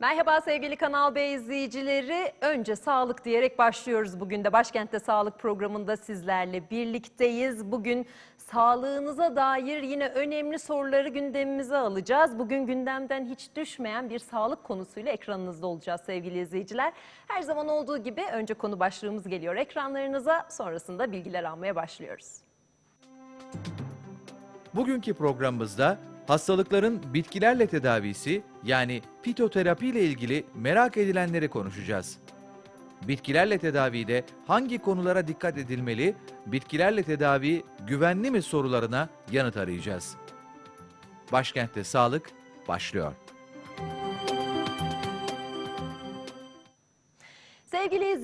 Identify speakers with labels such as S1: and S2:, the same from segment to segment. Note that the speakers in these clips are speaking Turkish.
S1: Merhaba sevgili Kanal B izleyicileri. Önce sağlık diyerek başlıyoruz bugün de. Başkent'te sağlık programında sizlerle birlikteyiz. Bugün sağlığınıza dair yine önemli soruları gündemimize alacağız. Bugün gündemden hiç düşmeyen bir sağlık konusuyla ekranınızda olacağız sevgili izleyiciler. Her zaman olduğu gibi önce konu başlığımız geliyor ekranlarınıza. Sonrasında bilgiler almaya başlıyoruz.
S2: Bugünkü programımızda hastalıkların bitkilerle tedavisi yani fitoterapi ile ilgili merak edilenleri konuşacağız. Bitkilerle tedavide hangi konulara dikkat edilmeli, bitkilerle tedavi güvenli mi sorularına yanıt arayacağız. Başkentte sağlık başlıyor.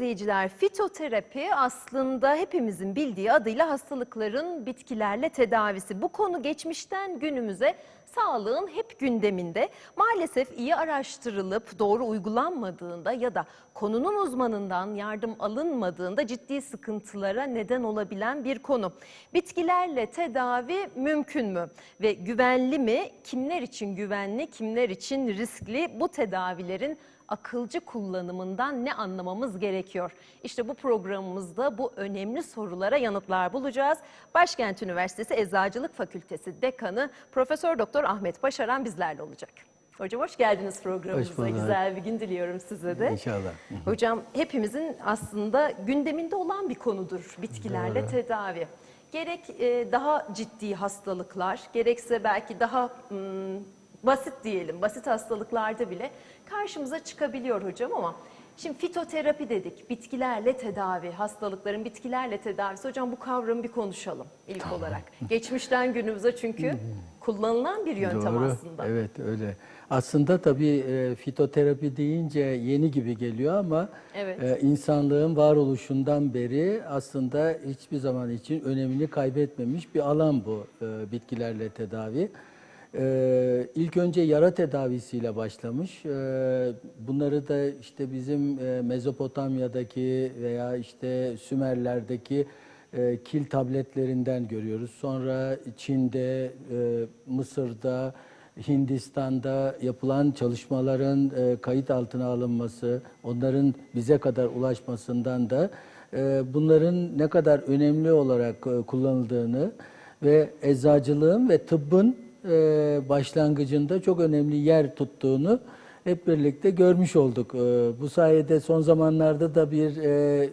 S1: İzleyiciler, fitoterapi aslında hepimizin bildiği adıyla hastalıkların bitkilerle tedavisi. Bu konu geçmişten günümüze sağlığın hep gündeminde. Maalesef iyi araştırılıp doğru uygulanmadığında ya da konunun uzmanından yardım alınmadığında ciddi sıkıntılara neden olabilen bir konu. Bitkilerle tedavi mümkün mü ve güvenli mi? Kimler için güvenli, kimler için riskli? Bu tedavilerin akılcı kullanımından ne anlamamız gerekiyor? İşte bu programımızda bu önemli sorulara yanıtlar bulacağız. Başkent Üniversitesi Eczacılık Fakültesi Dekanı Profesör Doktor Ahmet Başaran bizlerle olacak. Hocam hoş geldiniz programımıza.
S3: Hoş.
S1: Güzel bir gün diliyorum size de.
S3: İnşallah.
S1: Hocam hepimizin aslında gündeminde olan bir konudur bitkilerle
S3: Doğru.
S1: tedavi. Gerek e, daha ciddi hastalıklar, gerekse belki daha basit diyelim, basit hastalıklarda bile karşımıza çıkabiliyor hocam ama şimdi fitoterapi dedik, bitkilerle tedavi, hastalıkların bitkilerle tedavisi. Hocam bu kavramı bir konuşalım ilk olarak. Geçmişten günümüze çünkü kullanılan bir yöntem
S3: Doğru.
S1: aslında.
S3: Evet öyle. Aslında tabii e, fitoterapi deyince yeni gibi geliyor ama
S1: Evet.
S3: e, insanlığın varoluşundan beri aslında hiçbir zaman için önemini kaybetmemiş bir alan bu e, bitkilerle tedavi. E, ilk önce yara tedavisiyle başlamış. E, bunları da işte bizim e, Mezopotamya'daki veya işte Sümerler'deki e, kil tabletlerinden görüyoruz. Sonra Çin'de, e, Mısır'da, Hindistan'da yapılan çalışmaların e, kayıt altına alınması, onların bize kadar ulaşmasından da e, bunların ne kadar önemli olarak e, kullanıldığını ve eczacılığın ve tıbbın e, başlangıcında çok önemli yer tuttuğunu hep birlikte görmüş olduk. E, Bu sayede son zamanlarda da bir e,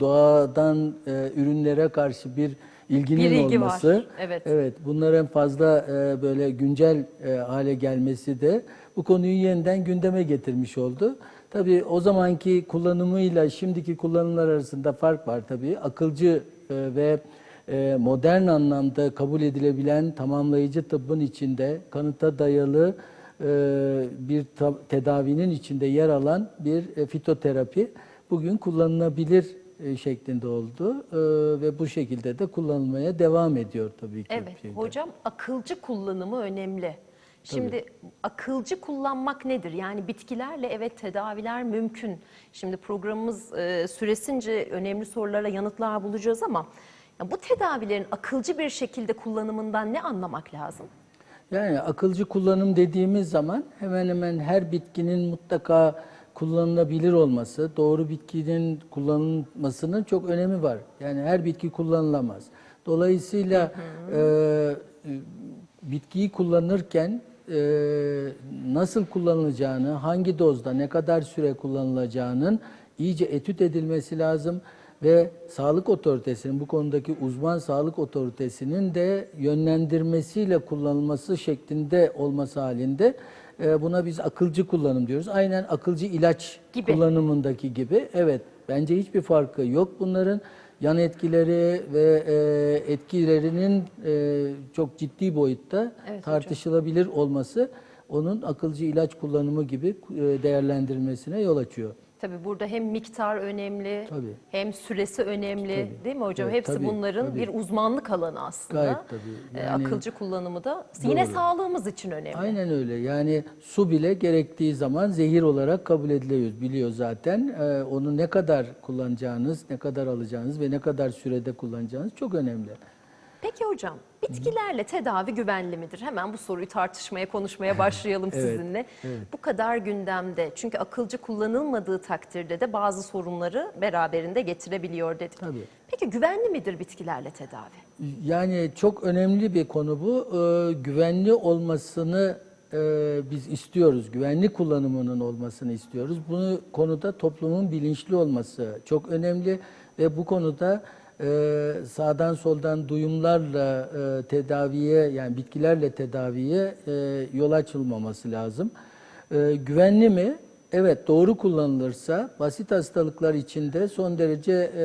S3: doğadan e, ürünlere karşı bir ilginin
S1: Bir ilgi var,
S3: olması,
S1: evet.
S3: evet bunların fazla e, böyle güncel hale gelmesi de bu konuyu yeniden gündeme getirmiş oldu. Tabii o zamanki kullanımıyla şimdiki kullanımlar arasında fark var tabii. Akılcı ve modern anlamda kabul edilebilen tamamlayıcı tıbbın içinde kanıta dayalı bir ta- tedavinin içinde yer alan bir e, fitoterapi bugün kullanılabilir e, şeklinde oldu E, ve bu şekilde de kullanılmaya devam ediyor tabii ki.
S1: Evet
S3: şeyde.
S1: hocam akılcı kullanımı önemli. Şimdi akılcı kullanmak nedir? Yani bitkilerle evet tedaviler mümkün. Şimdi programımız e, süresince önemli sorulara yanıtlar bulacağız ama ya bu tedavilerin akılcı bir şekilde kullanımından ne anlamak lazım?
S3: Yani akılcı kullanım dediğimiz zaman hemen hemen her bitkinin mutlaka kullanılabilir olması, doğru bitkinin kullanılmasının çok önemi var. Yani her bitki kullanılamaz. Dolayısıyla e, e, bitkiyi kullanırken e, nasıl kullanılacağını, hangi dozda, ne kadar süre kullanılacağının iyice etüt edilmesi lazım ve sağlık otoritesinin bu konudaki uzman sağlık otoritesinin de yönlendirmesiyle kullanılması şeklinde olması halinde e, buna biz akılcı kullanım diyoruz. Aynen akılcı ilaç
S1: Gibi.
S3: kullanımındaki gibi. Evet bence hiçbir farkı yok bunların. Yan etkileri ve e, etkilerinin e, çok ciddi boyutta
S1: Evet hocam.
S3: tartışılabilir olması onun akılcı ilaç kullanımı gibi değerlendirilmesine yol açıyor.
S1: Tabii burada hem miktar önemli,
S3: Tabii.
S1: hem süresi önemli
S3: Tabii.
S1: değil mi hocam?
S3: Evet,
S1: Hepsi
S3: tabii,
S1: bunların
S3: tabii.
S1: bir uzmanlık alanı aslında.
S3: Gayet tabii.
S1: E,
S3: Yani-
S1: akılcı kullanımı da yine
S3: Doğru.
S1: sağlığımız için önemli.
S3: Aynen öyle. Yani su bile gerektiği zaman zehir olarak kabul ediliyor, biliyor zaten. Ee, onu ne kadar kullanacağınız, ne kadar alacağınız ve ne kadar sürede kullanacağınız çok önemli.
S1: Peki hocam, bitkilerle tedavi güvenli midir? Hemen bu soruyu tartışmaya, konuşmaya başlayalım
S3: Evet,
S1: sizinle. Bu kadar gündemde. Çünkü akılcı kullanılmadığı takdirde de bazı sorunları beraberinde getirebiliyor dedik.
S3: Tabii.
S1: Peki güvenli midir bitkilerle tedavi?
S3: Yani çok önemli bir konu bu. Ee, güvenli olmasını e, biz istiyoruz. Güvenli kullanımının olmasını istiyoruz. Bunu konuda toplumun bilinçli olması çok önemli ve bu konuda e, sağdan soldan duyumlarla e, tedaviye yani bitkilerle tedaviye e, yol açılmaması lazım. E, güvenli mi? Evet doğru kullanılırsa basit hastalıklar içinde son derece e,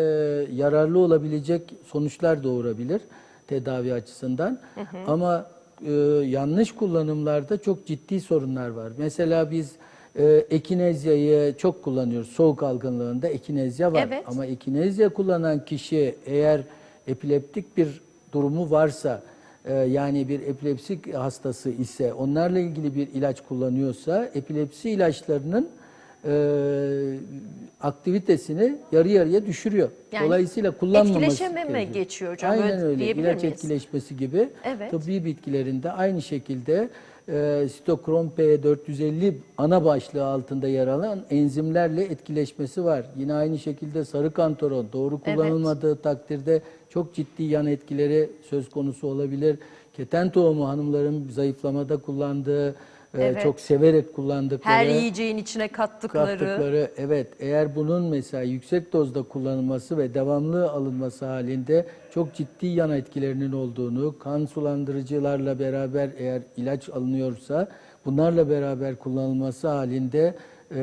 S3: yararlı olabilecek sonuçlar doğurabilir tedavi açısından. Ama e, yanlış kullanımlarda çok ciddi sorunlar var. Mesela biz e, ekinezyayı çok kullanıyoruz. Soğuk algınlığında ekinezya var.
S1: Evet.
S3: Ama ekinezya kullanan kişi eğer epileptik bir durumu varsa e, yani bir epilepsik hastası ise onlarla ilgili bir ilaç kullanıyorsa epilepsi ilaçlarının e, aktivitesini yarı yarıya düşürüyor.
S1: Yani
S3: Dolayısıyla kullanmaması
S1: etkileşeme mi
S3: gerekiyor.
S1: geçiyor hocam?
S3: Aynen
S1: Öyle
S3: İlaç
S1: miyiz?
S3: etkileşmesi gibi
S1: Evet.
S3: tıbbi bitkilerinde aynı şekilde e, sitokrom P450 ana başlığı altında yer alan enzimlerle etkileşmesi var. Yine aynı şekilde sarı kantaron doğru
S1: Evet.
S3: kullanılmadığı takdirde çok ciddi yan etkileri söz konusu olabilir. Keten tohumu hanımların zayıflamada kullandığı,
S1: Evet.
S3: çok severek kullandıkları
S1: Her yiyeceğin içine kattıkları.
S3: kattıkları evet eğer bunun mesela yüksek dozda kullanılması ve devamlı alınması halinde çok ciddi yan etkilerinin olduğunu, kan sulandırıcılarla beraber eğer ilaç alınıyorsa bunlarla beraber kullanılması halinde e,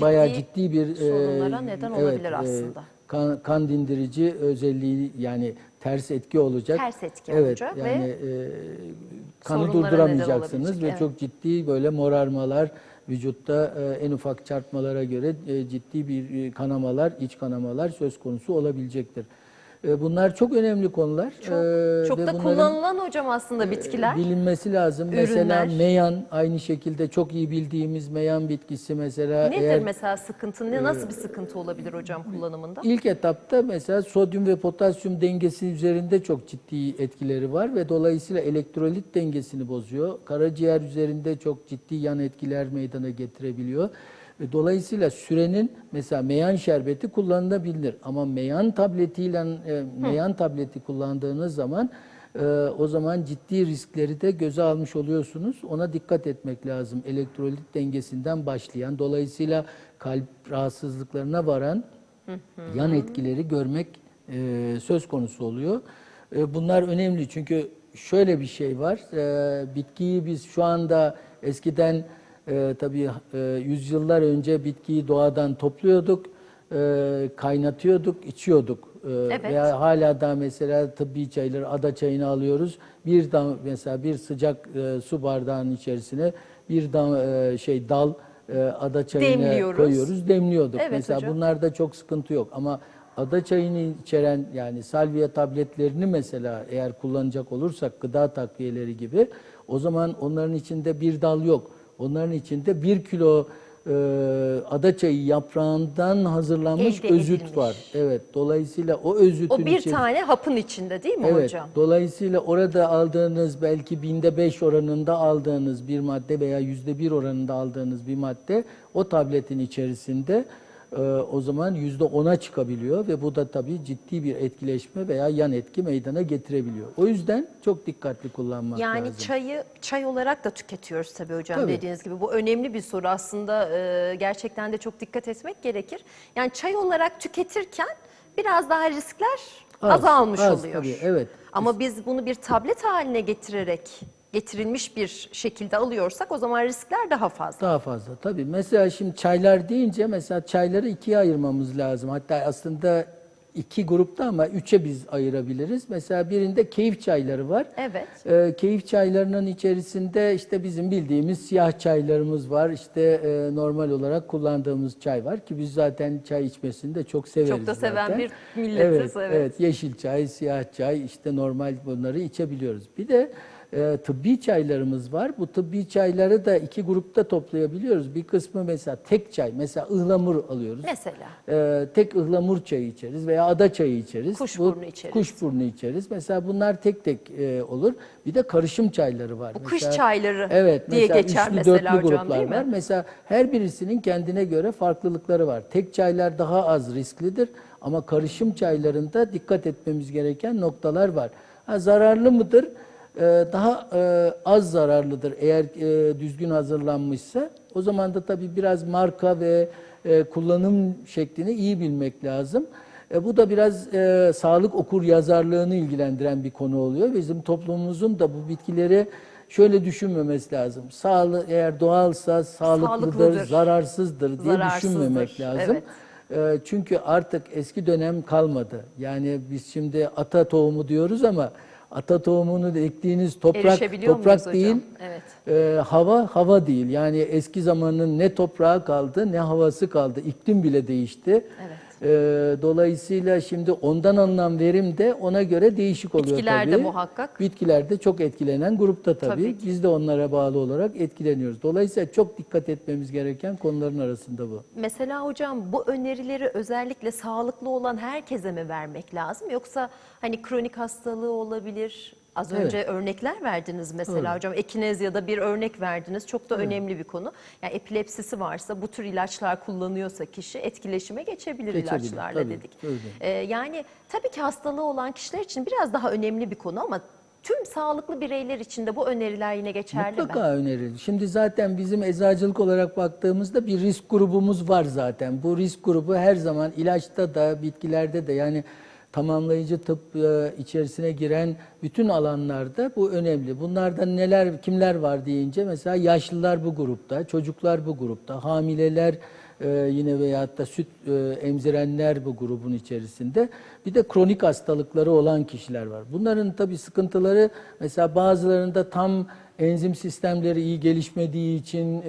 S3: bayağı ciddi bir e,
S1: sorunlara neden olabilir aslında.
S3: kan, kan dindirici özelliği yani ters etki olacak.
S1: Ters etki
S3: evet,
S1: olacak ve
S3: yani e, kanı durduramayacaksınız ve
S1: evet.
S3: çok ciddi böyle morarmalar vücutta e, en ufak çarpmalara göre e, ciddi bir e, kanamalar, iç kanamalar söz konusu olabilecektir. E, bunlar çok önemli konular.
S1: Çok,
S3: E,
S1: çok
S3: ve
S1: da kullanılan hocam aslında
S3: e,
S1: bitkiler.
S3: bilinmesi lazım. Mesela
S1: ürünler.
S3: meyan aynı şekilde çok iyi bildiğimiz meyan bitkisi mesela
S1: Nedir
S3: eğer
S1: mesela sıkıntı? Ne nasıl bir sıkıntı olabilir hocam kullanımında?
S3: İlk etapta mesela sodyum ve potasyum dengesi üzerinde çok ciddi etkileri var ve dolayısıyla elektrolit dengesini bozuyor. Karaciğer üzerinde çok ciddi yan etkiler meydana getirebiliyor. Ve Dolayısıyla sürenin mesela meyan şerbeti kullanılabilir ama meyan tabletiyle e, meyan tableti kullandığınız zaman e, o zaman ciddi riskleri de göze almış oluyorsunuz. Ona dikkat etmek lazım. Elektrolit dengesinden başlayan dolayısıyla kalp rahatsızlıklarına varan yan etkileri görmek e, söz konusu oluyor. E, bunlar önemli çünkü şöyle bir şey var. Bitkiyi biz şu anda eskiden e, tabii e, yüzyıllar önce bitkiyi doğadan topluyorduk, e, kaynatıyorduk, içiyorduk. E,
S1: Evet.
S3: Veya hala da mesela tıbbi çayları, ada çayını alıyoruz. Bir dam mesela bir sıcak e, su bardağının içerisine bir dam e, şey dal e, ada çayını
S1: Demliyoruz.
S3: koyuyoruz, demliyorduk.
S1: Evet
S3: mesela
S1: hocam.
S3: bunlarda çok sıkıntı yok ama ada çayını içeren yani salvia tabletlerini mesela eğer kullanacak olursak gıda takviyeleri gibi o zaman onların içinde bir dal yok. Onların içinde bir kilo e, ada çayı yaprağından hazırlanmış
S1: Elde
S3: özüt
S1: edilmiş.
S3: var. Evet. Dolayısıyla o özütün
S1: O bir
S3: içi-
S1: tane hapın içinde değil mi
S3: Evet.
S1: hocam?
S3: Dolayısıyla orada aldığınız belki binde beş oranında aldığınız bir madde veya yüzde bir oranında aldığınız bir madde o tabletin içerisinde o zaman yüzde ona çıkabiliyor ve bu da tabii ciddi bir etkileşme veya yan etki meydana getirebiliyor. O yüzden çok dikkatli kullanmak
S1: Yani
S3: lazım.
S1: çayı çay olarak da tüketiyoruz tabii hocam
S3: Tabii.
S1: dediğiniz gibi. Bu önemli bir soru aslında e, gerçekten de çok dikkat etmek gerekir. Yani çay olarak tüketirken biraz daha riskler
S3: Az,
S1: azalmış
S3: az
S1: oluyor.
S3: tabii, evet.
S1: Ama biz bunu bir tablet haline getirerek getirilmiş bir şekilde alıyorsak o zaman riskler daha fazla.
S3: Daha fazla tabii. Mesela şimdi çaylar deyince mesela çayları ikiye ayırmamız lazım. Hatta aslında iki grupta ama üçe biz ayırabiliriz. Mesela birinde keyif çayları var.
S1: Evet.
S3: Ee, keyif çaylarının içerisinde işte bizim bildiğimiz siyah çaylarımız var. İşte e, normal olarak kullandığımız çay var ki biz zaten çay içmesini de çok severiz
S1: Çok da seven
S3: zaten.
S1: bir milletiz,
S3: Evet,
S1: evet.
S3: evet. Yeşil çay, siyah çay işte normal bunları içebiliyoruz. Bir de e, tıbbi çaylarımız var. Bu tıbbi çayları da iki grupta toplayabiliyoruz. Bir kısmı mesela tek çay, mesela ıhlamur alıyoruz.
S1: Mesela
S3: Ee, tek ıhlamur çayı içeriz veya ada çayı içeriz.
S1: Kuşburnu içeriz.
S3: Kuşburnu içeriz. Mesela bunlar tek tek e, olur. Bir de karışım çayları var.
S1: Bu kış çayları
S3: evet,
S1: diye
S3: mesela
S1: geçer
S3: üçlü,
S1: mesela
S3: dörtlü
S1: hocam,
S3: gruplar
S1: değil mi?
S3: var. Mesela her birisinin kendine göre farklılıkları var. Tek çaylar daha az risklidir ama karışım çaylarında dikkat etmemiz gereken noktalar var. Ha, zararlı mıdır? Ee, daha e, az zararlıdır eğer e, düzgün hazırlanmışsa. O zaman da tabii biraz marka ve e, kullanım şeklini iyi bilmek lazım. E, bu da biraz e, sağlık okur yazarlığını ilgilendiren bir konu oluyor. Bizim toplumumuzun da bu bitkileri şöyle düşünmemesi lazım. Sağlı eğer doğalsa sağlıklıdır,
S1: Sağlıklıdır.
S3: zararsızdır diye
S1: Zararsızdır,
S3: düşünmemek lazım. E, Çünkü artık eski dönem kalmadı. Yani biz şimdi ata tohumu diyoruz ama ata tohumunu ektiğiniz toprak toprak değil.
S1: Evet.
S3: e, hava hava değil. Yani eski zamanın ne toprağı kaldı ne havası kaldı. İklim bile değişti.
S1: Evet.
S3: E, dolayısıyla şimdi ondan alınan verim de ona göre değişik oluyor
S1: Bitkiler de
S3: tabii.
S1: muhakkak.
S3: Bitkiler de çok etkilenen grupta tabii.
S1: Tabii ki.
S3: Biz de onlara bağlı olarak etkileniyoruz. Dolayısıyla çok dikkat etmemiz gereken konuların arasında bu.
S1: Mesela hocam bu önerileri özellikle sağlıklı olan herkese mi vermek lazım yoksa hani kronik hastalığı olabilir? Az
S3: Evet.
S1: önce örnekler verdiniz mesela
S3: Evet.
S1: hocam. Ekinezya'da bir örnek verdiniz. Çok da önemli bir konu. Yani epilepsisi varsa bu tür ilaçlar kullanıyorsa kişi etkileşime geçebilir,
S3: Geçebilir,
S1: ilaçlarla
S3: tabii,
S1: dedik.
S3: öyle.
S1: Ee, yani tabii ki hastalığı olan kişiler için biraz daha önemli bir konu ama tüm sağlıklı bireyler için de bu öneriler yine geçerli mi?
S3: Mutlaka önerilir. Şimdi zaten bizim eczacılık olarak baktığımızda bir risk grubumuz var zaten. Bu risk grubu her zaman ilaçta da bitkilerde de yani tamamlayıcı tıp e, içerisine giren bütün alanlarda bu önemli. Bunlardan neler kimler var deyince mesela yaşlılar bu grupta, çocuklar bu grupta, hamileler e, yine veyahut da süt e, emzirenler bu grubun içerisinde. Bir de kronik hastalıkları olan kişiler var. Bunların tabii sıkıntıları mesela bazılarında tam enzim sistemleri iyi gelişmediği için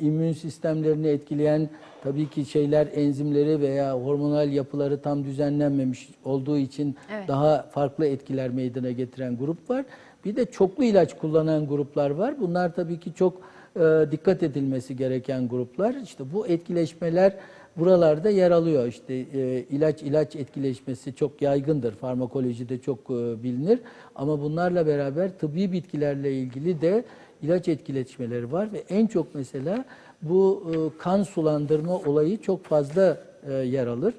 S3: immün sistemlerini etkileyen tabii ki şeyler enzimleri veya hormonal yapıları tam düzenlenmemiş olduğu için
S1: Evet.
S3: daha farklı etkiler meydana getiren grup var. Bir de çoklu ilaç kullanan gruplar var. Bunlar tabii ki çok e, dikkat edilmesi gereken gruplar. İşte bu etkileşmeler buralarda yer alıyor. İşte e, ilaç ilaç etkileşmesi çok yaygındır. Farmakolojide çok e, bilinir. Ama bunlarla beraber tıbbi bitkilerle ilgili de ilaç etkileşmeleri var ve en çok mesela bu e, kan sulandırma olayı çok fazla e, yer alır.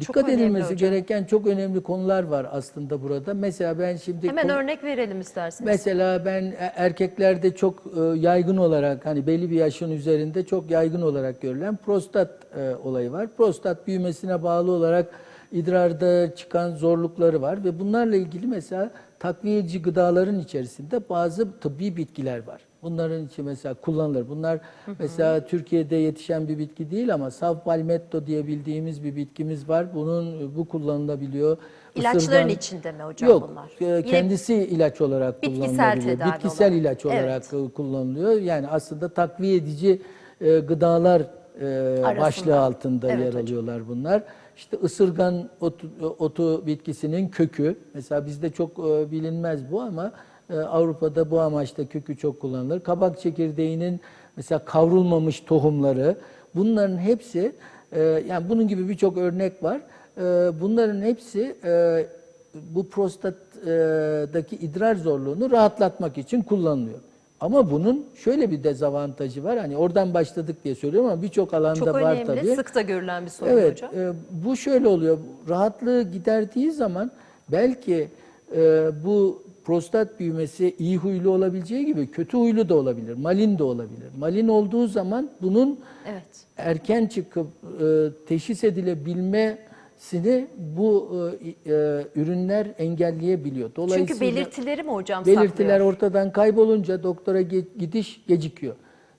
S1: Çok
S3: Dikkat
S1: önemli
S3: edilmesi
S1: hocam.
S3: gereken çok önemli konular var aslında burada. Mesela ben şimdi
S1: Hemen örnek verelim isterseniz.
S3: Mesela ben e- erkeklerde çok yaygın olarak hani belli bir yaşın üzerinde çok yaygın olarak görülen prostat olayı var. Prostat büyümesine bağlı olarak idrarda çıkan zorlukları var ve bunlarla ilgili mesela takviyeci gıdaların içerisinde bazı tıbbi bitkiler var. Bunların için mesela kullanılır. Bunlar mesela Türkiye'de yetişen bir bitki değil ama sav palmetto diye bildiğimiz bir bitkimiz var. Bunun bu kullanılabiliyor.
S1: İlaçların
S3: Isırgan-
S1: içinde mi hocam
S3: Yok,
S1: bunlar?
S3: e,
S1: Yine
S3: kendisi ilaç olarak
S1: bitkisel
S3: kullanılabiliyor. Bitkisel
S1: olarak.
S3: ilaç olarak
S1: Evet.
S3: kullanılıyor. Yani aslında takviye edici e, gıdalar e,
S1: Arasında.
S3: başlığı altında
S1: Evet
S3: yer
S1: hocam.
S3: alıyorlar bunlar. İşte ısırgan otu, otu bitkisinin kökü. Mesela bizde çok e, bilinmez bu ama e, Avrupa'da bu amaçla kökü çok kullanılır. Kabak çekirdeğinin mesela kavrulmamış tohumları. Bunların hepsi e, yani bunun gibi birçok örnek var. Bunların hepsi bu prostatdaki idrar zorluğunu rahatlatmak için kullanılıyor. Ama bunun şöyle bir dezavantajı var. Hani oradan başladık diye söylüyorum ama birçok alanda
S1: Çok
S3: var
S1: önemli,
S3: tabii.
S1: sık da görülen bir sorun
S3: Evet,
S1: hocam.
S3: e, bu şöyle oluyor. Rahatlığı giderdiği zaman belki e, bu prostat büyümesi iyi huylu olabileceği gibi kötü huylu da olabilir, malin de olabilir. Malin olduğu zaman bunun
S1: Evet.
S3: erken çıkıp e, teşhis edilebilmesini bu e, e, ürünler engelleyebiliyor. Dolayısıyla
S1: Çünkü belirtileri mi hocam
S3: belirtiler
S1: saklıyor?
S3: ortadan kaybolunca doktora ge- gidiş gecikiyor.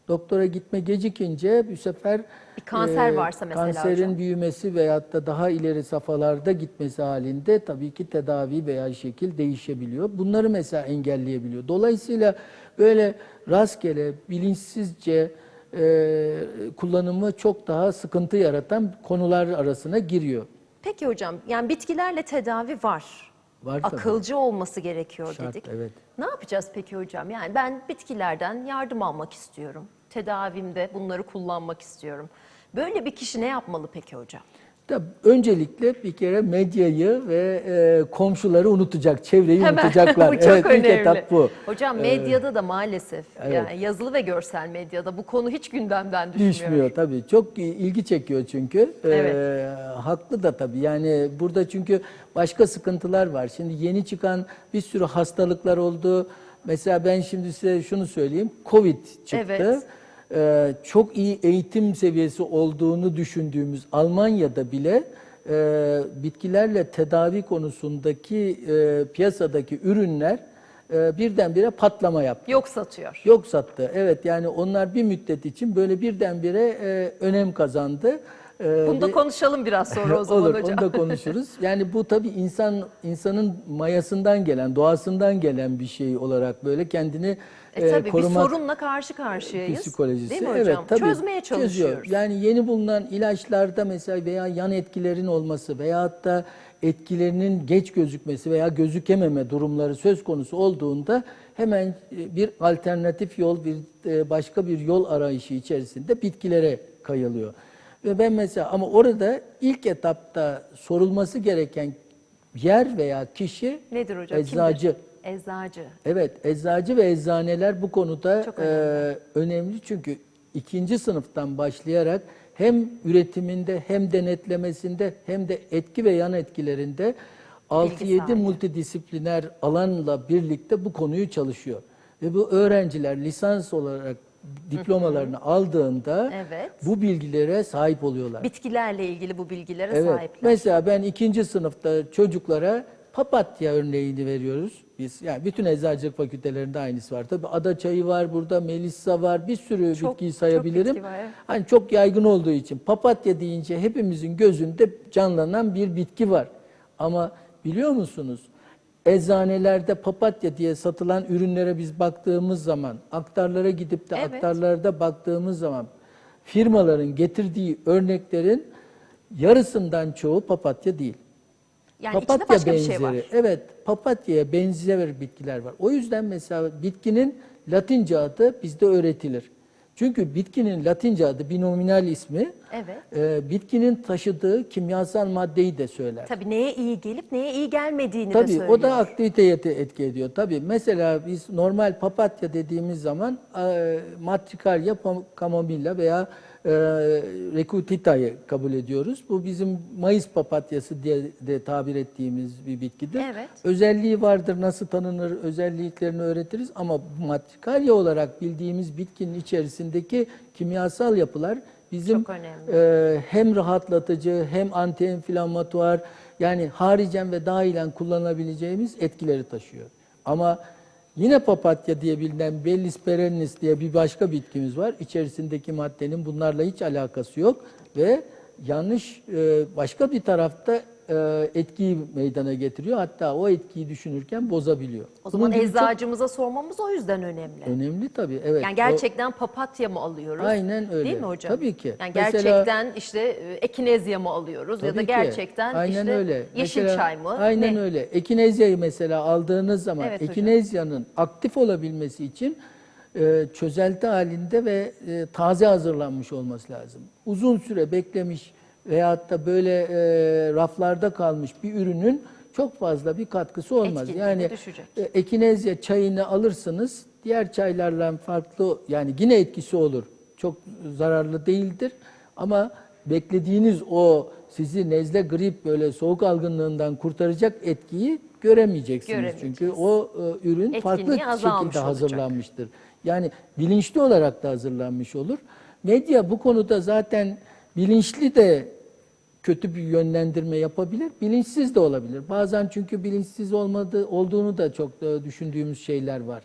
S3: Doktora gitme gecikince bu sefer
S1: Bir kanser varsa mesela
S3: kanserin
S1: hocam.
S3: büyümesi veyahut da daha ileri safhalarda gitmesi halinde tabii ki tedavi veya şekil değişebiliyor. Bunları mesela engelleyebiliyor. Dolayısıyla böyle rastgele, bilinçsizce e, kullanımı çok daha sıkıntı yaratan konular arasına giriyor.
S1: Peki hocam yani bitkilerle tedavi var.
S3: Var tabii.
S1: akılcı olması gerekiyor
S3: Şart,
S1: dedik.
S3: evet.
S1: Ne yapacağız peki hocam? Yani ben bitkilerden yardım almak istiyorum. Tedavimde bunları kullanmak istiyorum. Böyle bir kişi ne yapmalı peki hocam?
S3: Tabii öncelikle bir kere medyayı ve e, komşuları unutacak, çevreyi unutacaklar.
S1: bu çok
S3: evet,
S1: önemli.
S3: ilk etap bu.
S1: Hocam medyada da maalesef
S3: evet.
S1: yani yazılı ve görsel medyada bu konu hiç gündemden düşmüyor.
S3: Düşmüyor tabii. Çok ilgi çekiyor çünkü. Ee,
S1: Evet.
S3: haklı da tabii. Yani burada çünkü başka sıkıntılar var. Şimdi yeni çıkan bir sürü hastalıklar oldu. Mesela ben şimdi size şunu söyleyeyim. Covid çıktı.
S1: Evet.
S3: Ee, çok iyi eğitim seviyesi olduğunu düşündüğümüz Almanya'da bile e, bitkilerle tedavi konusundaki e, piyasadaki ürünler e, birdenbire patlama yaptı.
S1: Yok satıyor.
S3: Yok sattı. Evet yani onlar bir müddet için böyle birdenbire e, önem kazandı. E,
S1: Bunu da
S3: ve-
S1: konuşalım biraz sonra o zaman
S3: Olur,
S1: hocam.
S3: onu da konuşuruz. Yani bu tabii insan insanın mayasından gelen, doğasından gelen bir şey olarak böyle kendini
S1: E
S3: e,
S1: tabii bir
S3: korumak
S1: sorunla karşı karşıyayız.
S3: psikolojisi.
S1: Değil mi
S3: evet,
S1: hocam?
S3: tabii,
S1: Çözmeye
S3: çözüyor.
S1: çalışıyoruz.
S3: Yani yeni bulunan ilaçlarda mesela veya yan etkilerin olması veyahut da etkilerinin geç gözükmesi veya gözükememe durumları söz konusu olduğunda hemen e, bir alternatif yol, bir e, başka bir yol arayışı içerisinde bitkilere kayılıyor. Ve ben mesela ama orada ilk etapta sorulması gereken yer veya kişi
S1: Nedir hocam?
S3: eczacı.
S1: Kimdir? Eczacı.
S3: Evet, eczacı ve eczaneler bu konuda
S1: Çok
S3: e,
S1: önemli.
S3: önemli çünkü ikinci sınıftan başlayarak hem üretiminde hem denetlemesinde hem de etki ve yan etkilerinde 6-7
S1: sahibi.
S3: multidisipliner alanla birlikte bu konuyu çalışıyor. Ve bu öğrenciler lisans olarak diplomalarını aldığında
S1: Evet.
S3: bu bilgilere sahip oluyorlar.
S1: Bitkilerle ilgili bu bilgilere
S3: Evet.
S1: sahipler.
S3: Mesela ben ikinci sınıfta çocuklara papatya örneğini veriyoruz. Biz yani bütün eczacılık fakültelerinde aynısı var. Tabii ada çayı var burada, melissa var, bir sürü
S1: Çok-
S3: bitkiyi
S1: çok
S3: sayabilirim.
S1: bitki var, evet.
S3: Hani çok yaygın olduğu için papatya deyince hepimizin gözünde canlanan bir bitki var. Ama biliyor musunuz? Eczanelerde papatya diye satılan ürünlere biz baktığımız zaman, aktarlara gidip de
S1: Evet.
S3: aktarlarda baktığımız zaman firmaların getirdiği örneklerin yarısından çoğu papatya değil.
S1: Yani içinde
S3: papatya
S1: başka bir
S3: benzeri.
S1: şey var.
S3: Evet, papatyaya benzer bitkiler var. O yüzden mesela bitkinin Latince adı bizde öğretilir. Çünkü bitkinin Latince adı binominal ismi
S1: Evet.
S3: e, bitkinin taşıdığı kimyasal maddeyi de söyler.
S1: Tabii neye iyi gelip neye iyi gelmediğini de
S3: Tabii
S1: söylüyor.
S3: o da aktiviteye de etki ediyor. Tabii mesela biz normal papatya dediğimiz zaman e, matrikarya, pam- kamomilla veya e, recutita'yı kabul ediyoruz. Bu bizim Mayıs papatyası diye de tabir ettiğimiz bir bitkidir.
S1: Evet.
S3: Özelliği vardır, nasıl tanınır, özelliklerini öğretiriz ama matrikarya olarak bildiğimiz bitkinin içerisindeki kimyasal yapılar bizim e, hem rahatlatıcı hem antiinflamatuar yani haricen ve dahilen kullanabileceğimiz etkileri taşıyor. Ama yine papatya diye bilinen Bellis perennis diye bir başka bitkimiz var. İçerisindeki maddenin bunlarla hiç alakası yok ve yanlış e, başka bir tarafta e, etkiyi meydana getiriyor. Hatta o etkiyi düşünürken bozabiliyor.
S1: O zaman
S3: Bunun gibi çok
S1: eczacımıza sormamız o yüzden önemli.
S3: önemli tabii. Evet.
S1: Yani
S3: O-
S1: gerçekten papatya mı alıyoruz?
S3: Aynen öyle.
S1: Değil mi hocam?
S3: Tabii ki.
S1: Yani
S3: Mesela-
S1: gerçekten işte e, ekinezya mı alıyoruz ya da
S3: Tabii ki.
S1: gerçekten
S3: Aynen
S1: işte
S3: öyle.
S1: yeşil
S3: Mesela-
S1: çay mı?
S3: Aynen
S1: Ne?
S3: öyle. Ekinezyayı mesela aldığınız zaman
S1: Evet
S3: ekinezyanın aktif olabilmesi için e, çözelti halinde ve taze hazırlanmış olması lazım. Uzun süre beklemiş veyahut da böyle e, raflarda kalmış bir ürünün çok fazla bir katkısı olmaz.
S1: Etkinliği
S3: yani
S1: düşecek.
S3: e, ekinezya çayını alırsınız. Diğer çaylarla farklı yani yine etkisi olur. Çok zararlı değildir ama beklediğiniz o sizi nezle, grip böyle soğuk algınlığından kurtaracak etkiyi göremeyeceksiniz. Çünkü o e, ürün farklı
S1: Etkinliği azalmış
S3: şekilde
S1: olacak.
S3: hazırlanmıştır. Yani bilinçli olarak da hazırlanmış olur. Medya bu konuda zaten bilinçli de kötü bir yönlendirme yapabilir, bilinçsiz de olabilir. Bazen çünkü bilinçsiz olmadığı olduğunu da çok e, düşündüğümüz şeyler var.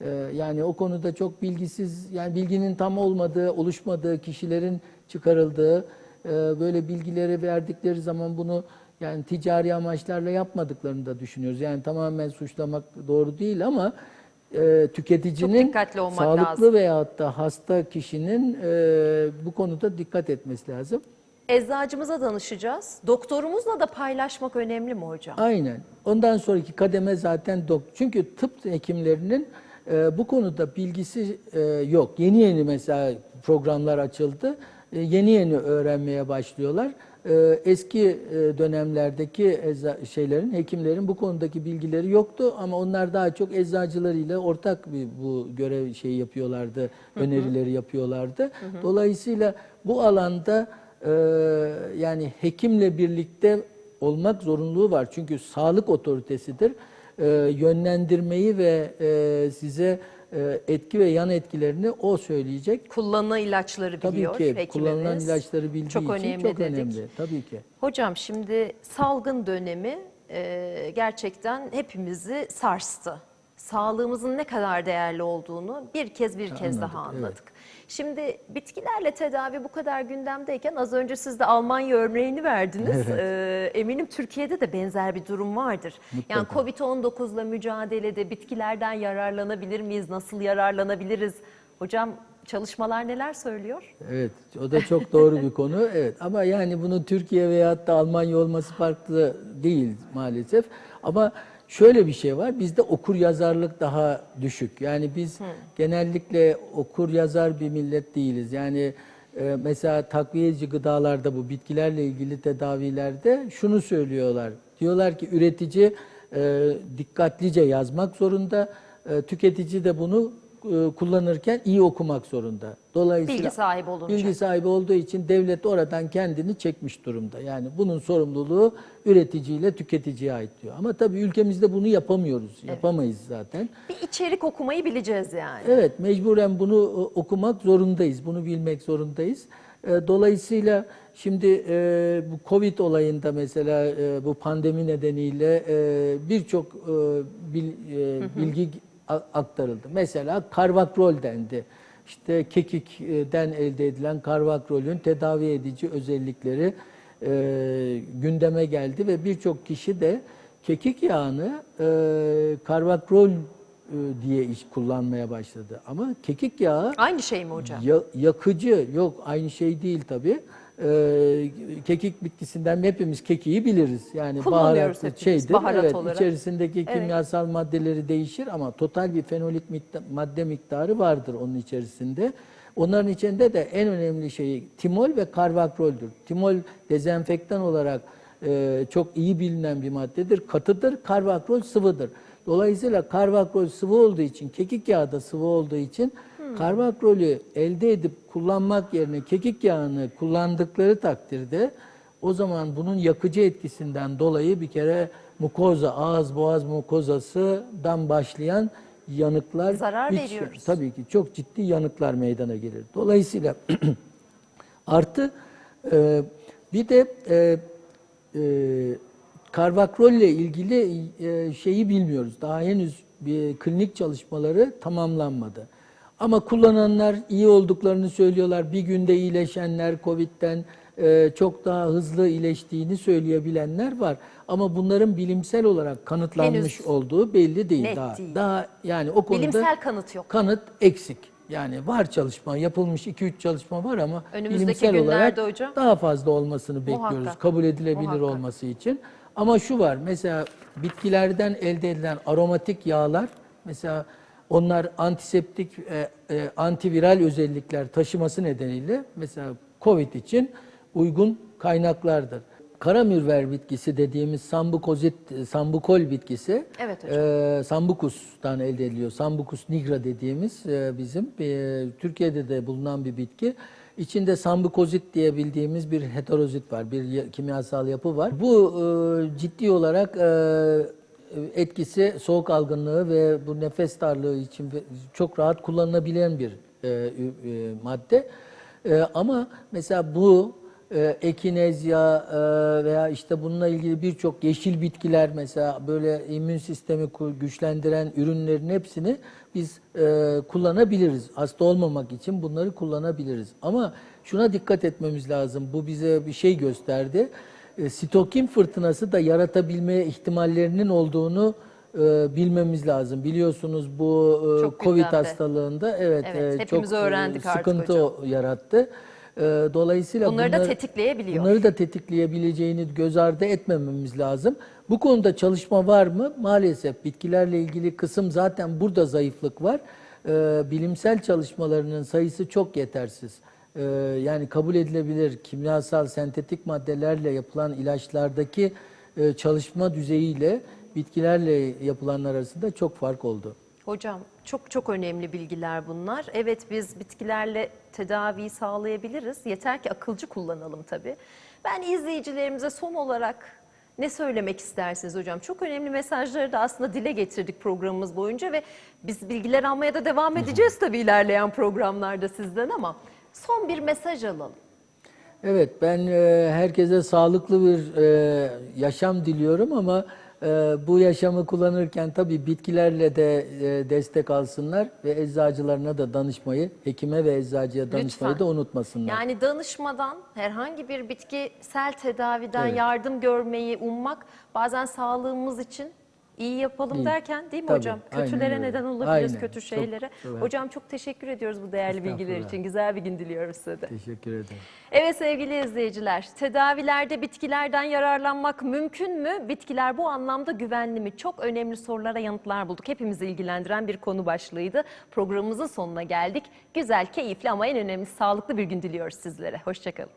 S3: E, Yani o konuda çok bilgisiz, yani bilginin tam olmadığı, oluşmadığı kişilerin çıkarıldığı, e, böyle bilgileri verdikleri zaman bunu yani ticari amaçlarla yapmadıklarını da düşünüyoruz. Yani tamamen suçlamak doğru değil ama e, tüketicinin sağlıklı
S1: lazım.
S3: veyahut da hasta kişinin e, bu konuda dikkat etmesi lazım.
S1: Eczacımıza danışacağız. Doktorumuzla da paylaşmak önemli mi hocam?
S3: Aynen. Ondan sonraki kademe zaten dok. Çünkü tıp hekimlerinin e, bu konuda bilgisi e, yok. Yeni yeni mesela programlar açıldı. E, yeni yeni öğrenmeye başlıyorlar. E, eski e, dönemlerdeki şeylerin, hekimlerin bu konudaki bilgileri yoktu ama onlar daha çok eczacılarıyla ortak bir bu görev şey yapıyorlardı, önerileri yapıyorlardı. Dolayısıyla bu alanda e, yani hekimle birlikte olmak zorunluluğu var. Çünkü sağlık otoritesidir. E, yönlendirmeyi ve size etki ve yan etkilerini o söyleyecek.
S1: Kullanılan ilaçları
S3: Tabii
S1: biliyor
S3: ki
S1: hekimimiz.
S3: kullanılan ilaçları bildiği
S1: çok
S3: için
S1: önemli
S3: çok
S1: dedik.
S3: önemli. Tabii ki.
S1: Hocam şimdi salgın dönemi e, gerçekten hepimizi sarstı. Sağlığımızın ne kadar değerli olduğunu bir kez bir kez daha
S3: Anladık, evet.
S1: Şimdi bitkilerle tedavi bu kadar gündemdeyken az önce siz de Almanya örneğini verdiniz. E, eminim Türkiye'de de benzer bir durum vardır. Yani
S3: Mutlaka.
S1: Covid-19'la mücadelede bitkilerden yararlanabilir miyiz? Nasıl yararlanabiliriz? Hocam çalışmalar neler söylüyor?
S3: Evet, o da çok doğru bir konu. Evet, ama yani bunun Türkiye veyahut da Almanya olması farklı değil maalesef. Ama şöyle bir şey var, bizde okur yazarlık daha düşük. Yani biz genellikle okur yazar bir millet değiliz. Yani e, mesela takviyeci gıdalarda bu bitkilerle ilgili tedavilerde şunu söylüyorlar. Diyorlar ki üretici e, dikkatlice yazmak zorunda, e, tüketici de bunu kullanırken iyi okumak zorunda. Dolayısıyla
S1: Bilgi sahibi olunca.
S3: Bilgi sahibi olduğu için devlet oradan kendini çekmiş durumda. Yani bunun sorumluluğu üreticiyle tüketiciye ait diyor. Ama tabii ülkemizde bunu yapamıyoruz. Yapamayız zaten.
S1: Bir içerik okumayı bileceğiz yani.
S3: Evet, mecburen bunu e, okumak zorundayız. Bunu bilmek zorundayız. E, Dolayısıyla şimdi e, bu Covid olayında mesela e, bu pandemi nedeniyle e, birçok e, bil- e, bilgi aktarıldı. Mesela karvakrol dendi. İşte kekikten elde edilen karvakrolün tedavi edici özellikleri e, gündeme geldi ve birçok kişi de kekik yağını e, karvakrol e, diye iş kullanmaya başladı. Ama kekik yağı
S1: Aynı şey mi hocam?
S3: ya- yakıcı yok aynı şey değil tabi. kekik bitkisinden hepimiz kekiği biliriz. Yani
S1: hepimiz,
S3: şeydir.
S1: baharat
S3: evet,
S1: olarak.
S3: içerisindeki
S1: Evet.
S3: kimyasal maddeleri değişir ama total bir fenolik mikta- madde miktarı vardır onun içerisinde. Onların içinde de en önemli şeyi timol ve karvakroldür. Timol dezenfektan olarak e, çok iyi bilinen bir maddedir. Katıdır, karvakrol sıvıdır. Dolayısıyla karvakrol sıvı olduğu için, kekik yağı da sıvı olduğu için karvakrolü elde edip kullanmak yerine kekik yağını kullandıkları takdirde o zaman bunun yakıcı etkisinden dolayı bir kere mukoza, ağız boğaz mukozasından başlayan yanıklar
S1: Zarar
S3: hiç-
S1: veriyoruz.
S3: Tabii ki çok ciddi yanıklar meydana gelir. Dolayısıyla artı e, bir de e, e, karvakrol ile ilgili e, şeyi bilmiyoruz. Daha henüz bir klinik çalışmaları tamamlanmadı. Ama kullananlar iyi olduklarını söylüyorlar. Bir günde iyileşenler Covid'den e, çok daha hızlı iyileştiğini söyleyebilenler var. Ama bunların bilimsel olarak kanıtlanmış
S1: Henüz
S3: olduğu belli değil
S1: net
S3: daha.
S1: değil.
S3: Daha yani o konuda
S1: Bilimsel kanıt yok.
S3: Kanıt eksik. Yani var çalışma, yapılmış 2-3 çalışma var ama
S1: Önümüzdeki
S3: bilimsel olarak
S1: hocam?
S3: daha fazla olmasını bekliyoruz.
S1: Muhakkak.
S3: Kabul edilebilir
S1: Muhakkak.
S3: olması için. Ama şu var, mesela bitkilerden elde edilen aromatik yağlar, mesela onlar antiseptik, e, e, antiviral özellikler taşıması nedeniyle mesela COVID için uygun kaynaklardır. Karamürver bitkisi dediğimiz sambukozit, sambukol bitkisi
S1: Evet hocam.
S3: e, Sambucus'tan elde ediliyor. Sambucus nigra dediğimiz e, bizim e, Türkiye'de de bulunan bir bitki. İçinde sambukozit diye bildiğimiz bir heterozit var, bir ya- kimyasal yapı var. Bu e, ciddi olarak e, etkisi soğuk algınlığı ve bu nefes darlığı için çok rahat kullanılabilen bir e, e, madde. E, ama mesela bu e, ekinezya e, veya işte bununla ilgili birçok yeşil bitkiler mesela böyle immün sistemi güçlendiren ürünlerin hepsini biz e, kullanabiliriz. Hasta olmamak için bunları kullanabiliriz. Ama şuna dikkat etmemiz lazım. Bu bize bir şey gösterdi. E, sitokin fırtınası da yaratabilme ihtimallerinin olduğunu e, bilmemiz lazım. Biliyorsunuz bu e,
S1: Çok
S3: Covid
S1: gündemde.
S3: hastalığında evet,
S1: Evet,
S3: e, çok e,
S1: öğrendik artık
S3: sıkıntı
S1: hocam.
S3: yarattı. E, dolayısıyla
S1: Bunları da
S3: bunlar-
S1: tetikleyebiliyor.
S3: Bunları da tetikleyebileceğini göz ardı etmememiz lazım. Bu konuda çalışma var mı? Maalesef bitkilerle ilgili kısım zaten burada zayıflık var. Ee, bilimsel çalışmalarının sayısı çok yetersiz. Ee, yani kabul edilebilir kimyasal sentetik maddelerle yapılan ilaçlardaki e, çalışma düzeyiyle bitkilerle yapılanlar arasında çok fark oldu.
S1: Hocam çok çok önemli bilgiler bunlar. Evet biz bitkilerle tedaviyi sağlayabiliriz. Yeter ki akılcı kullanalım tabii. Ben izleyicilerimize son olarak ne söylemek istersiniz hocam? Çok önemli mesajları da aslında dile getirdik programımız boyunca ve biz bilgiler almaya da devam edeceğiz tabii ilerleyen programlarda sizden ama son bir mesaj alalım.
S3: Evet, ben e, herkese sağlıklı bir e, yaşam diliyorum ama e, bu yaşamı kullanırken tabii bitkilerle de e, destek alsınlar ve eczacılarına da danışmayı, hekime ve eczacıya danışmayı
S1: Lütfen.
S3: da unutmasınlar.
S1: Yani danışmadan herhangi bir bitkisel tedaviden
S3: Evet.
S1: yardım görmeyi ummak bazen sağlığımız için iyi yapalım
S3: İyi.
S1: derken değil mi
S3: Tabii,
S1: hocam?
S3: aynen
S1: Kötülere
S3: öyle.
S1: neden olabiliriz,
S3: Aynen.
S1: kötü
S3: Çok-
S1: şeylere.
S3: evet.
S1: Hocam çok teşekkür ediyoruz bu değerli bilgiler için. Güzel bir gün diliyorum size de.
S3: Teşekkür ederim.
S1: Evet sevgili izleyiciler, tedavilerde bitkilerden yararlanmak mümkün mü? Bitkiler bu anlamda güvenli mi? Çok önemli sorulara yanıtlar bulduk. Hepimizi ilgilendiren bir konu başlığıydı. Programımızın sonuna geldik. Güzel, keyifli ama en önemlisi sağlıklı bir gün diliyoruz sizlere. Hoşçakalın.